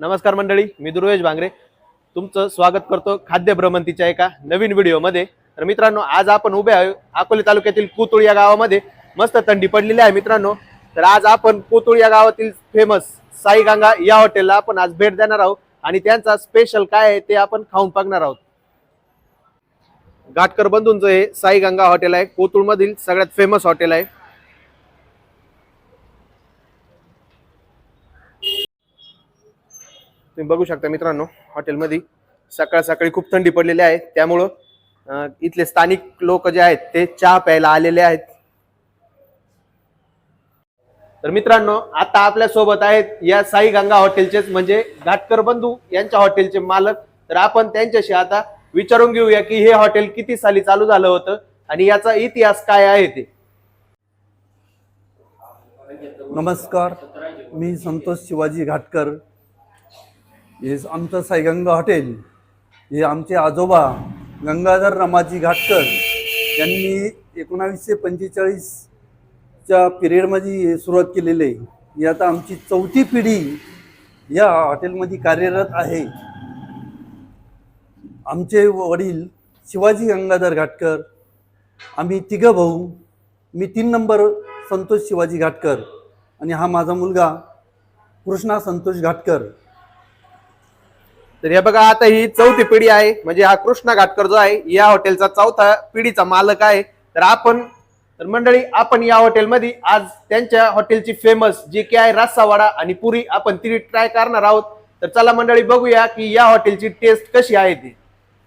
नमस्कार मंडळी मी दुर्वेश भांगरे तुमचं स्वागत करतो खाद्य भ्रमंतीच्या एका नवीन व्हिडिओमध्ये. तर मित्रांनो आज आपण उभे आहे अकोले तालुक्यातील कोतुळ या गावामध्ये. मस्त थंडी पडलेली आहे मित्रांनो. तर आज आपण कोतुळ या गावातील फेमस साईगांगा या हॉटेलला आपण आज भेट देणार आहोत. आणि त्यांचा स्पेशल काय आहे ते आपण खाऊन पाकणार आहोत. घाटकर बंधूंचं हे साईगंगा हॉटेल आहे. कोतुळमधील सगळ्यात फेमस हॉटेल आहे. तुम्ही बघू शकता मित्रांनो हॉटेलमध्ये सकाळ सकाळी खूप थंडी पडलेली आहे. त्यामुळं इथले स्थानिक लोक जे आहेत ते चहा प्यायला आलेले आहेत. तर मित्रांनो आता आपल्यासोबत आहेत या साई गंगा हॉटेलचेच म्हणजे घाटकर बंधू यांच्या हॉटेलचे मालक. तर आपण त्यांच्याशी आता विचारून घेऊया की हे हॉटेल किती साली चालू झालं होतं आणि याचा इतिहास काय आहे ते. नमस्कार. मी संतोष शिवाजी घाटकर हे आमचं साईगंगा हॉटेल हे आमचे आजोबा गंगाधर रमाजी घाटकर यांनी एकोणावीसशे पंचेचाळीसच्या पिरियडमध्ये हे सुरुवात केलेली आहे. ही आता आमची चौथी पिढी या हॉटेलमध्ये कार्यरत आहे. आमचे वडील शिवाजी गंगाधर घाटकर आम्ही तिघं भाऊ मी तीन नंबर संतोष शिवाजी घाटकर आणि हा माझा मुलगा कृष्णा संतोष घाटकर. तर हे बघा आता ही चौथी पिढी आहे. म्हणजे हा कृष्णा घाटकर जो आहे या हॉटेलचा चौथा पिढीचा मालक आहे. तर आपण तर मंडळी आपण या हॉटेलमध्ये आज त्यांच्या हॉटेलची फेमस जी की आहे रस्सा आणि पुरी आपण ती ट्राय करणार आहोत. तर चला मंडळी बघूया की या हॉटेलची टेस्ट कशी आहे ती.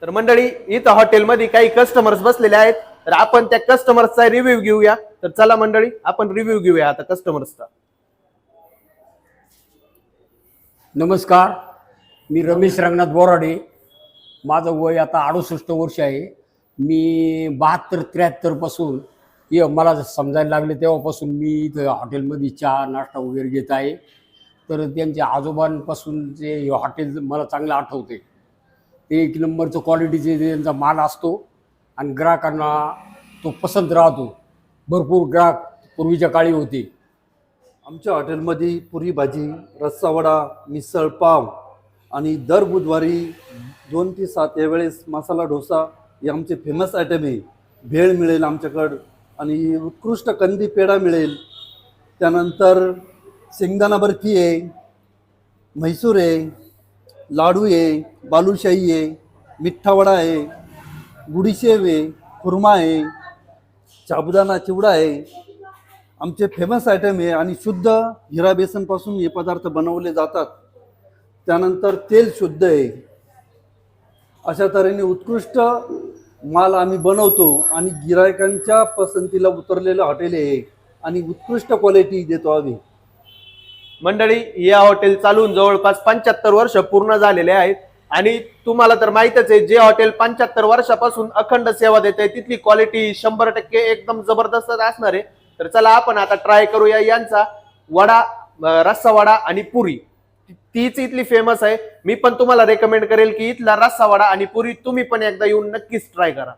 तर मंडळी इथं हॉटेलमध्ये काही कस्टमर्स बसलेले आहेत. तर आपण त्या कस्टमर्सचा रिव्ह्यू घेऊया. तर चला मंडळी आपण रिव्ह्यू घेऊया आता कस्टमर्सचा नमस्कार. मी रमेश रंगनाथ बोराडे. माझं वय आता अडुसष्ट वर्ष आहे. मी बहात्तर त्र्याहत्तरपासून हे मला समजायला लागले तेव्हापासून मी इथं हॉटेलमध्ये चहा नाश्ता वगैरे घेत आहे. तर त्यांच्या आजोबांपासून जे हे हॉटेल मला चांगलं आठवते ते एक नंबरचं क्वालिटीचे त्यांचा माल असतो आणि ग्राहकांना तो पसंत राहतो. भरपूर ग्राहक पूर्वीच्या काळी होते. आमच्या हॉटेलमध्ये पुरी भाजी रस्सावडा मिसळ पाव आणि दर बुधवारी दोन ते सात यावेळेस मसाला डोसा हे आमचे फेमस आयटम आहे. भेळ मिळेल आमच्याकडं आणि उत्कृष्ट कंदी पेढा मिळेल. त्यानंतर शेंगदाणा बर्फी आहे म्हैसूर आहे लाडू आहे बालुशाही आहे मिठ्ठावडा आहे गुडीशेव आहे खुर्मा आहे साबुदाणा चिवडा आहे. आमचे फेमस आयटम आहे आणि शुद्ध हिरा बेसनपासून हे पदार्थ बनवले जातात. त्यानंतर तेल शुद्ध आहे. अशा तऱ्हेने उत्कृष्ट माल आम्ही बनवतो आणि गिरायकांच्या पसंतीला उतरलेलं हॉटेल आहे. आणि उत्कृष्ट क्वालिटी देतो आम्ही. मंडळी या हॉटेल चालून जवळपास पंच्याहत्तर वर्ष पूर्ण झालेले आहेत. आणि तुम्हाला तर माहितच आहे जे हॉटेल पंच्याहत्तर वर्षापासून अखंड सेवा देत आहे तिथली क्वालिटी शंभर टक्के एकदम जबरदस्त असणार आहे. तर चला आपण आता ट्राय करूया यांचा वडा रस्सा वडा आणि पुरी. तीच इथली फेमस आहे. मी पण तुम्हाला रेकमेंड करेल की इथला रस्सा वडा आणि पुरी तुम्ही पण एकदा येऊन नक्कीच ट्राय करा.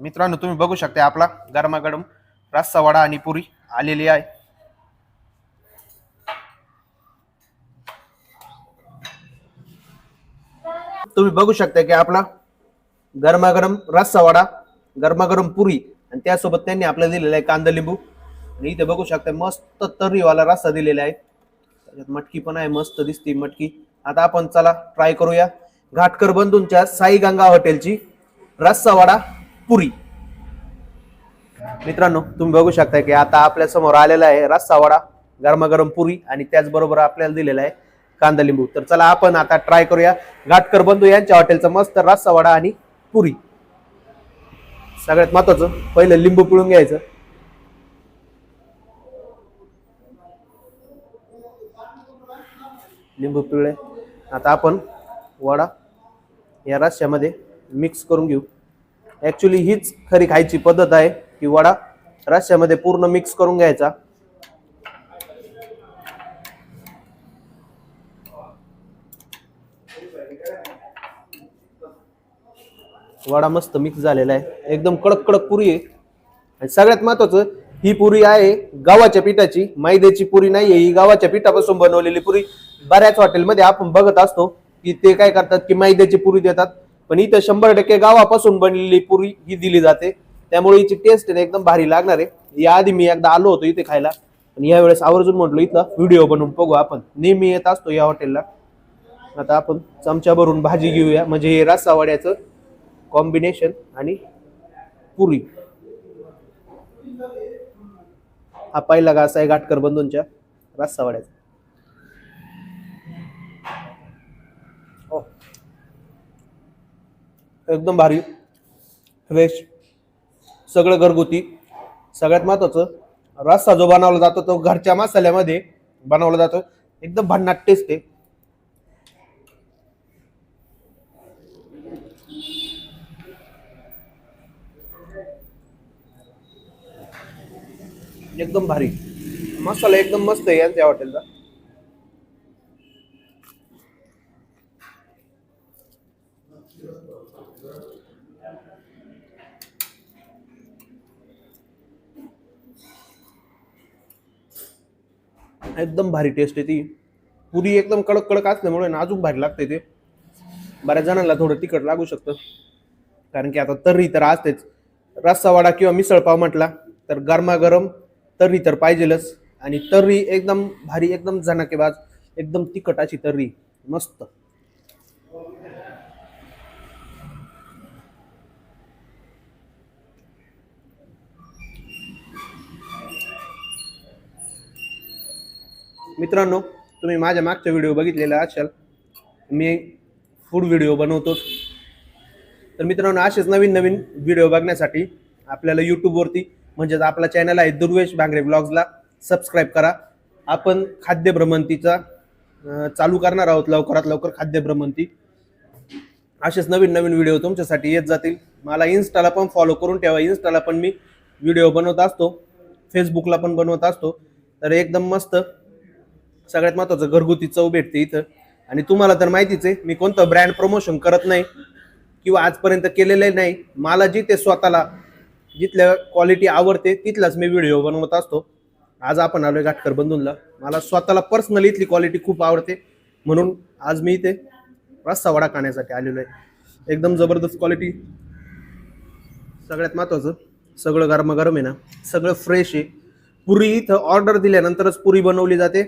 मित्रांनो तुम्ही बघू शकता आपला गरमागरम रस्सा वडा आणि पुरी आलेली आहे. तुम्ही बघू शकता की आपला गरमागरम रस्सा वडा गरमागरम पुरी आणि त्यासोबत त्यांनी आपल्याला दिलेला आहे कांदा लिंबू. आणि इथे बघू शकता मस्त तर्रीवाला रस्सा दिलेला आहे. त्याच्यात मटकी पण आहे मस्त दिसते मटकी. आता आपण चला ट्राय करूया. घाटकर बंधूंच्या साई गंगा हॉटेलची रस्सावाडा पुरी. मित्रांनो तुम्ही बघू शकता की आता आपल्यासमोर आलेला आहे रस्सावाडा गरमागरम पुरी आणि त्याचबरोबर आपल्याला दिलेला आहे कांदा लिंबू तर चला आपण आता ट्राय करूया. घाटकर बंधू यांच्या हॉटेलचा मस्त रस्सावाडा आणि पुरी. सगळ्यात महत्वाचं पहिलं लिंबू पिळून घ्यायचं. लिंबू पिवळे. आता आपण वडा या रस्स्यामध्ये मिक्स करून घेऊ. ॲक्च्युली हीच खरी खायची पद्धत आहे की वडा रस्स्यामध्ये पूर्ण मिक्स करून घ्यायचा. वडा मस्त मिक्स झालेला आहे. एकदम कडक कडक पुरी आहे. आणि सगळ्यात महत्वाचं ही पुरी आहे गव्हाच्या पिठाची. मैद्याची पुरी नाही आहे ही गव्हाच्या पिठापासून बनवलेली पुरी. बऱ्याच हॉटेलमध्ये आपण बघत असतो की ते काय करतात की मैद्याची पुरी देतात. पण इथं शंभर टक्के गावापासून बनलेली पुरी ही दिली जाते. त्यामुळे हिची टेस्ट आहे ना एकदम भारी लागणार आहे. याआधी मी एकदा आलो होतो इथे खायला. आणि यावेळेस आवर्जून म्हटलो इथं व्हिडिओ बनवून बघू आपण. नेहमी येत असतो या हॉटेलला. आता आपण चमचा भरून भाजी घेऊया. म्हणजे हे रस्सा कॉम्बिनेशन आणि पुरी. हा पहिला घास आहे घाटकर बंधूंच्या रस्सा वड्याचा ओ. एकदम भारी. फ्रेश सगळं घरगुती. सगळ्यात महत्वाचं रस्सा जो बनवला जातो तो घरच्या मसाल्यामध्ये बनवला जातो. एकदम भन्नाट टेस्ट आहे. एकदम भारी. मसाला एकदम मस्त आहे यांच्या हॉटेलचा एकदम भारी टेस्ट आहे ती. पुरी एकदम कडक कडक असल्यामुळे ना अजून भारी लागते ते. बऱ्याच जणांना थोडं तिखट लागू शकतं. कारण की आता तर्री तर असतेच. रस्सा वडा किंवा मिसळपाव म्हटला तर गरमागरम तर्री तर पाहिजेलच. आणि तर्री एकदम भारी एकदम जनाकेबाज एकदम तिखट अशी तर्री. मस्त. मित्रांनो तुम्ही माझ्या मागच्या व्हिडिओ बघितलेला असाल. मी फूड व्हिडिओ बनवतोच तर मित्रांनो असेच नवीन नवीन व्हिडिओ बघण्यासाठी आपल्याला यूट्यूबवरती म्हणजेच आपला चॅनल आहे दुर्वेश भांगरे ब्लॉग्सला सबस्क्राईब करा. आपण खाद्य भ्रमंतीचा चालू करणार आहोत लवकरात लवकर खाद्य भ्रमंती. असेच नवीन नवीन व्हिडिओ तुमच्यासाठी येत जातील. मला इन्स्टाला पण फॉलो करून ठेवा. इन्स्टाला पण मी व्हिडिओ बनवत असतो. फेसबुकला पण बनवत असतो. तर एकदम मस्त सगळ्यात महत्वाचं घरगुती चव भेटते इथं. आणि तुम्हाला तर माहितीच आहे मी कोणतं ब्रँड प्रमोशन करत नाही किंवा आजपर्यंत केलेलं नाही. मला जिथे स्वतःला जिथल्या क्वालिटी आवडते तिथलाच मी व्हिडिओ बनवत असतो. आज आपण आलोय घाटकर बंधूंला. मला स्वतःला पर्सनली इथली क्वालिटी खूप आवडते. म्हणून आज मी इथे रस्सा वडा खाण्यासाठी आलेलो आहे. एकदम जबरदस्त क्वालिटी सगळ्यात महत्वाचं सगळं गरमागरम आहे ना सगळं फ्रेश आहे. पुरी इथं ऑर्डर दिल्यानंतरच पुरी बनवली जाते.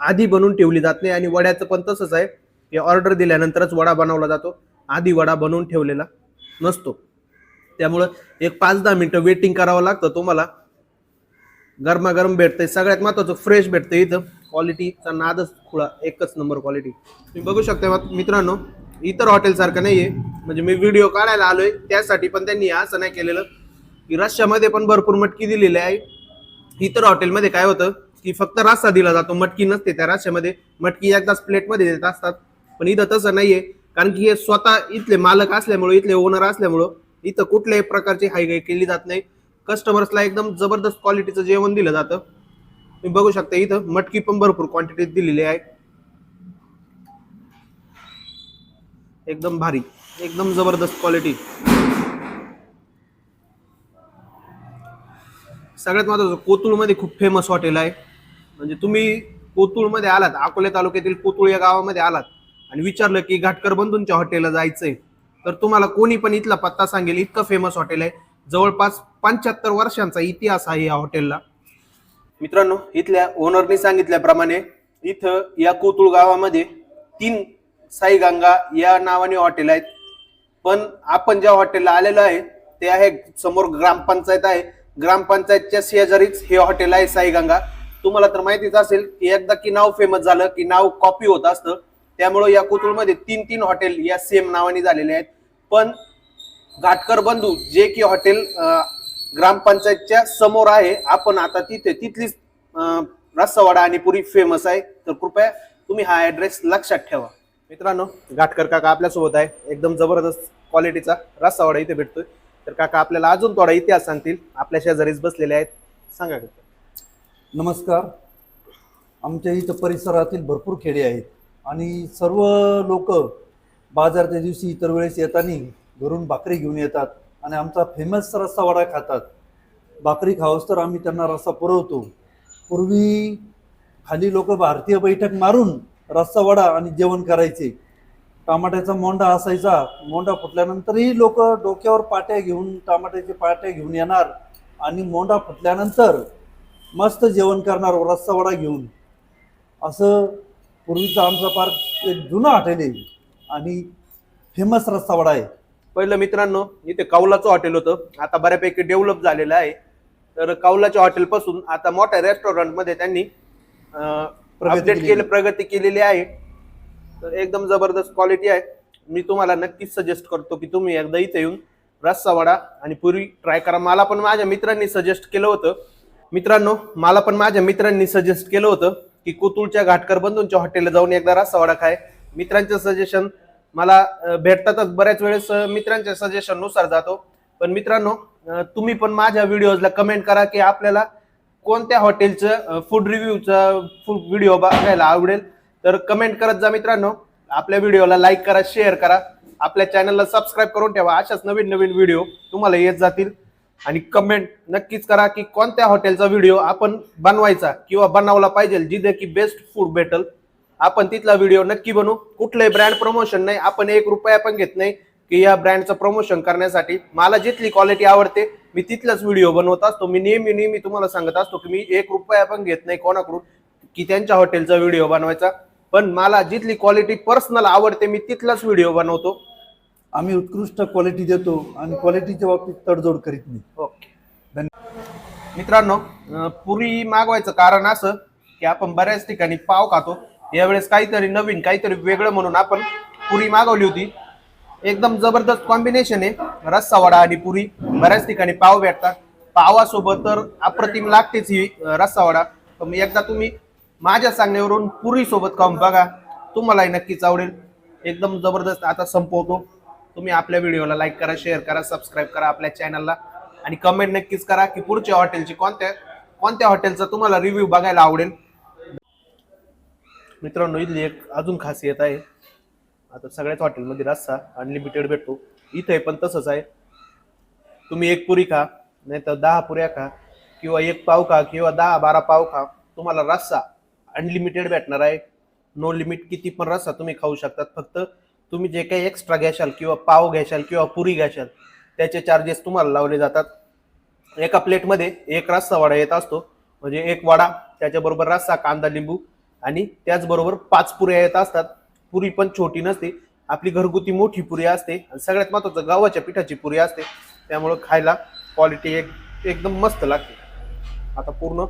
आधी बनवून ठेवली जात नाही आणि वड्याचं पण तसंच आहे. की ऑर्डर दिल्यानंतरच वडा बनवला जातो. आधी वडा बनवून ठेवलेला नसतो. त्यामुळं एक पाच दहा मिनिटं वेटिंग करावं लागतं तुम्हाला. गरमागरम भेटतंय. सगळ्यात महत्वाचं फ्रेश भेटतंय इथं. क्वालिटीचा नादच खुळा एकच नंबर क्वालिटी तुम्ही बघू शकता मित्रांनो इतर हॉटेलसारखं नाही आहे म्हणजे मी व्हिडिओ काढायला आलोय. त्यासाठी पण त्यांनी असं नाही केलेलं. की रश्यामध्ये पण भरपूर मटकी दिलेली आहे. इतर हॉटेलमध्ये काय होतं? की फक्त रस्सा दिला जातो. मटकी नसते त्या रश्श्यामध्ये मटकी एकदाच प्लेटमध्ये देत असतात. पण इथं तसं नाहीये. कारण की हे स्वतः इथले मालक असल्यामुळं इथले ओनर असल्यामुळं इथं कुठल्याही प्रकारची हायगाई केली जात नाही. कस्टमर्सला एकदम जबरदस्त क्वालिटीचं जेवण दिलं जातं. तुम्ही बघू शकता इथं मटकी पण भरपूर क्वांटिटीत दिलेली आहे. एकदम भारी. एकदम जबरदस्त क्वालिटी सगळ्यात महत्वाचं कोतुळमध्ये खूप फेमस हॉटेल आहे. म्हणजे तुम्ही कोतुळमध्ये आलात अकोले तालुक्यातील कोतुळ या गावामध्ये आलात आणि विचारलं की घाटकर बंधूंच्या हॉटेलला जायचंय तर तुम्हाला कोणी पण इथला पत्ता सांगेल इतकं फेमस हॉटेल आहे. जवळपास पंच्याहत्तर वर्षांचा इतिहास आहे या हॉटेलला. मित्रांनो इथल्या ओनरने सांगितल्याप्रमाणे इथं या कोतुळ गावामध्ये तीन साईगंगा या नावाने हॉटेल आहेत. पण आपण ज्या हॉटेलला आलेलो आहे ते आहे समोर ग्रामपंचायत आहे. ग्रामपंचायतच्या शेजारीच हे हॉटेल आहे साईगंगा. तुम्हाला तर माहितीच असेल की एकदा की नाव फेमस झालं की नाव कॉपी होत असतं. त्यामुळे या कुतुळमध्ये तीन तीन हॉटेल या सेम नावाने झालेले आहेत. पण घाटकर बंधू जे की हॉटेल ग्रामपंचायतच्या समोर आहे आपण आता तिथे तिथलीच रस्सावाडा आणि पुरी फेमस आहे. तर कृपया तुम्ही हा ऍड्रेस लक्षात ठेवा. मित्रांनो घाटकर काका आपल्यासोबत आहे. एकदम जबरदस्त क्वालिटीचा रस्सावाडा इथे भेटतोय. तर काका आपल्याला अजून थोडा इतिहास सांगतील. आपल्या शेजारीच बसलेले आहेत. सांगा का. नमस्कार. आमच्या इथं परिसरातील भरपूर खेडे आहेत आणि सर्व लोक बाजारच्या दिवशी इतर वेळेस येताना घरून भाकरी घेऊन येतात आणि आमचा फेमस रस्सा वडा खातात. भाकरी खावस तर आम्ही त्यांना रस्सा पुरवतो. पूर्वी खाली लोक भारतीय बैठक मारून रस्सा वडा आणि जेवण करायचे. टमाट्याचा मोंडा असायचा. मोंडा फुटल्यानंतरही लोक डोक्यावर पाट्या घेऊन टमाट्याच्या पाट्या घेऊन येणार आणि मोंडा फुटल्यानंतर मस्त जेवण करणार रस्सा वडा घेऊन. असं पूर्वीचा आमचा पार एक जुना हॉटेल आहे. आणि फेमस रस्सा वडा आहे. पहिलं मित्रांनो इथे कौलाचं हॉटेल होतं. आता बऱ्यापैकी डेव्हलप झालेलं आहे. तर कौलाच्या हॉटेल पासून आता मोठ्या रेस्टॉरंटमध्ये त्यांनी अपडेट केली. प्रगती केलेली आहे. तर एकदम जबरदस्त क्वालिटी आहे. मी तुम्हाला नक्कीच सजेस्ट करतो की तुम्ही एकदा इथे येऊन रस्सा वडा आणि पुरी ट्राय करा. मला पण माझ्या मित्रांनी सजेस्ट केलं होतं. मित्रांनो मला पण माझ्या मित्रांनी सजेस्ट केलं होतं की कुतुळच्या घाटकर बंधूंच्या हॉटेलला जाऊन एकदा रस्सा खाय. मित्रांचं सजेशन मला भेटतातच बऱ्याच वेळेस मित्रांच्या सजेशननुसार जातो. पण मित्रांनो तुम्ही पण माझ्या व्हिडिओजला कमेंट करा की आपल्याला कोणत्या हॉटेलचं फूड रिव्ह्यूचा व्हिडिओ बघायला आवडेल. तर कमेंट करत जा मित्रांनो. आपल्या व्हिडिओला लाईक करा शेअर करा. आपल्या चॅनलला सबस्क्राईब करून ठेवा. अशाच नवीन नवीन व्हिडिओ तुम्हाला येत जातील. आणि कमेंट नक्कीच करा की कोणत्या हॉटेलचा व्हिडिओ आपण बनवायचा किंवा बनवला पाहिजे जिथे की बेस्ट फूड भेटल. आपण तिथला व्हिडिओ नक्की बनवू. कुठलंही ब्रँड प्रमोशन नाही. आपण एक रुपया पण घेत नाही की या ब्रँडचं प्रमोशन करण्यासाठी. मला जिथली क्वालिटी आवडते मी तिथलाच व्हिडिओ बनवत असतो. मी नेहमी नेहमी तुम्हाला सांगत असतो की मी एक रुपया पण घेत नाही कोणाकडून की त्यांच्या हॉटेलचा व्हिडिओ बनवायचा. पण मला जिथली क्वालिटी पर्सनल आवडते मी तिथलाच व्हिडिओ बनवतो. आम्ही उत्कृष्ट क्वालिटी देतो आणि क्वालिटीच्या बाबतीत तडजोड करीत नाही. ओके मित्रांनो अं, पुरी मागवायचं कारण असं की आपण बऱ्याच ठिकाणी पाव खातो. यावेळेस काहीतरी नवीन काहीतरी वेगळं म्हणून आपण पुरी मागवली होती. एकदम जबरदस्त कॉम्बिनेशन आहे. रस्सा वडा आणि पुरी. बऱ्याच ठिकाणी पाव भेटतात. पावासोबत तर अप्रतिम लागतेच ही अं, रस्सा वडा तर मी एकदा तुम्ही माझ्या सांगण्यावरून पुरी सोबत खाऊन बघा. तुम्हालाही नक्कीच आवडेल. एकदम जबरदस्त आता संपवतो. तुम्ही आपल्या व्हिडिओला लाईक करा शेअर करा सबस्क्राईब करा आपल्या चॅनलला आणि कमेंट नक्कीच करा की पुढच्या हॉटेलची कोणत्या कोणत्या हॉटेलचा तुम्हाला रिव्ह्यू बघायला आवडेल. मित्रांनो इथली एक अजून खासियत आहे. आता सगळ्याच हॉटेलमध्ये रस्सा अनलिमिटेड भेटतो. इथे पण तसंच आहे. तुम्ही एक पुरी खा नाही तर दहा पुऱ्या खा किंवा एक पाव खा किंवा दहा बारा पाव खा. तुम्हाला रस्सा अनलिमिटेड भेटणार आहे. नो लिमिट किती पण रस्सा तुम्ही खाऊ शकतात. फक्त तुम्ही जे काही एक्स्ट्रा घ्याशाल किंवा पाव घ्याशाल किंवा पुरी घ्याशाल त्याचे चार्जेस तुम्हाला लावले जातात. एका प्लेटमध्ये एक रस्सा वडा येत असतो. म्हणजे एक वडा त्याच्याबरोबर रस्सा कांदा लिंबू आणि त्याचबरोबर पाच पुऱ्या येत असतात. पुरी पण छोटी नसते. आपली घरगुती मोठी पुरी असते आणि सगळ्यात महत्वाचं गव्हाच्या पिठाची पुरी असते. त्यामुळं खायला क्वालिटी एक एकदम मस्त लागते. आता पूर्ण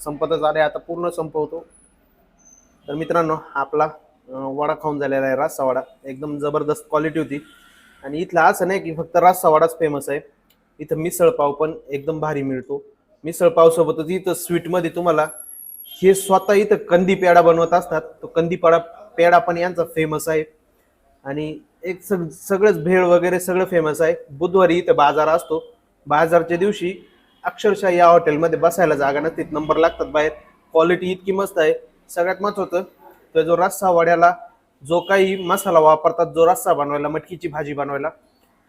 संपतच आले आता पूर्ण संपवतो. तर मित्रांनो आपला वडा खाऊन झालेला आहे रस्सा वडा. एकदम जबरदस्त क्वालिटी होती. आणि इथला असं नाही की फक्त रस्सा वडाच फेमस आहे. इथं मिसळपाव पण एकदम भारी मिळतो. मिसळपावसोबतच इथं स्वीटमध्ये तुम्हाला हे स्वतः इथं कंदी पेढा बनवत असतात. तो कंदी पेढा पेडा पण यांचा फेमस आहे. आणि एक सग सगळंच भेळ वगैरे सगळं फेमस आहे. बुधवारी इथं बाजार असतो. बाजारच्या दिवशी अक्षरशः या हॉटेलमध्ये बसायला जागा नसते. नंबर लागतात बाहेर. क्वालिटी इतकी मस्त आहे. सगळ्यात महत्वाचं तर जो रस्सा वड्याला जो काही मसाला वापरतात जो रस्सा बनवायला मटकीची भाजी बनवायला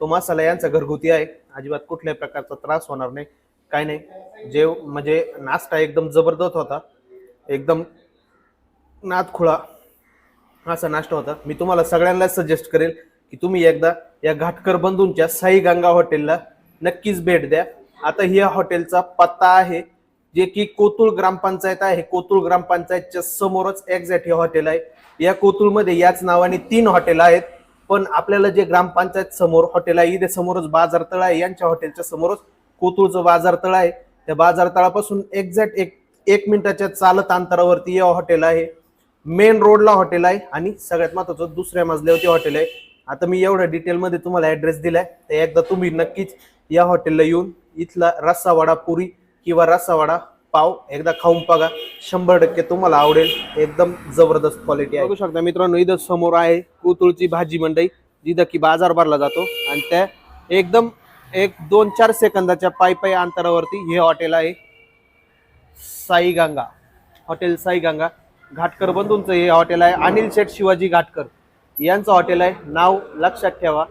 तो मसाला यांचा घरगुती आहे. अजिबात कुठल्याही प्रकारचा त्रास होणार नाही. काय नाही. जे म्हणजे नाश्ता एकदम जबरदस्त होता. एकदम नादखुळा असा नाश्ता होता. मी तुम्हाला सगळ्यांना सजेस्ट करेल की तुम्ही एकदा या घाटकर बंधूंच्या साई गंगा हॉटेलला नक्कीच भेट द्या. आता ह्या हॉटेलचा पत्ता आहे. जे की कोतुळ ग्रामपंचायत आहे कोतुळ ग्रामपंचायतच्या समोरच एक्झॅक्ट हे हॉटेल आहे. या कोतुळमध्ये याच नावाने तीन हॉटेल आहेत पण आपल्याला जे ग्रामपंचायत समोर हॉटेल आहे इथे समोरच बाजारतळ आहे यांच्या हॉटेलच्या समोरच कोतुळचं बाजारतळ आहे. त्या बाजारतळापासून एक्झॅक्ट एक एक मिनिटाच्या चालत अंतरावरती हे हॉटेल आहे. मेन रोडला हॉटेल आहे आणि सगळ्यात महत्वाचं दुसऱ्या मजल्यावरती हॉटेल आहे. आता मी एवढ्या डिटेलमध्ये तुम्हाला ऍड्रेस दिलाय तर एकदा तुम्ही नक्कीच या हॉटेलला येऊन इथला रस्सा वडा पुरी किंवा रसावाडा पाव एकदा खाऊन बघा. शंभर टक्के तुम्हाला आवडेल. एकदम जबरदस्त क्वालिटी आहे. बघू शकता मित्रांनो इथं समोर आहे कोतुळची भाजी मंडई जिथं की बाजार भरला जातो. आणि त्या एकदम एक दोन चार सेकंदाच्या पायी पायी अंतरावरती हे हॉटेल आहे. साईगंगा. हॉटेल साईगंगा. घाटकर बंधूंचं हे हॉटेल आहे. अनिल शेठ शिवाजी घाटकर. यांचं हॉटेल आहे. नाव लक्षात ठेवा.